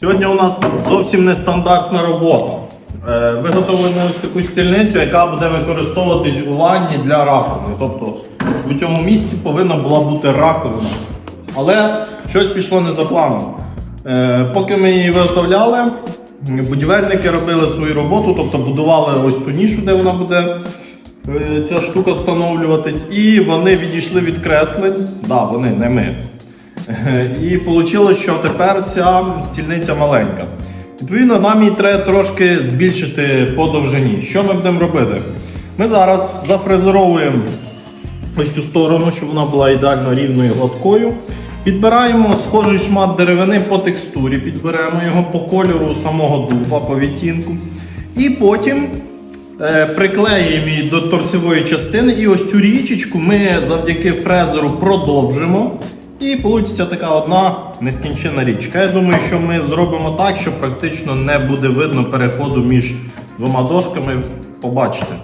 Сьогодні у нас зовсім нестандартна робота. Е, Виготовлено ось таку стільницю, яка буде використовуватись у ванні для раковини. Тобто у цьому місці повинна була бути раковина. Але щось пішло не за планом. Е, Поки ми її виготовляли, будівельники робили свою роботу, тобто будували ось ту нішу, де вона буде е, ця штука встановлюватись, і вони відійшли від креслень. Да, вони, не ми. І вийшло, що тепер ця стільниця маленька. Відповідно, нам її треба трошки збільшити по довжині. Що ми будемо робити? Ми зараз зафрезеровуємо ось цю сторону, щоб вона була ідеально рівною гладкою. Підбираємо схожий шмат деревини по текстурі, підберемо його по кольору самого дуба, по відтінку. І потім е, приклеїмо її до торцевої частини. І ось цю річечку ми завдяки фрезеру продовжимо. І вийде така одна нескінченна річка. Я думаю, що ми зробимо так, що практично не буде видно переходу між двома дошками. Побачите.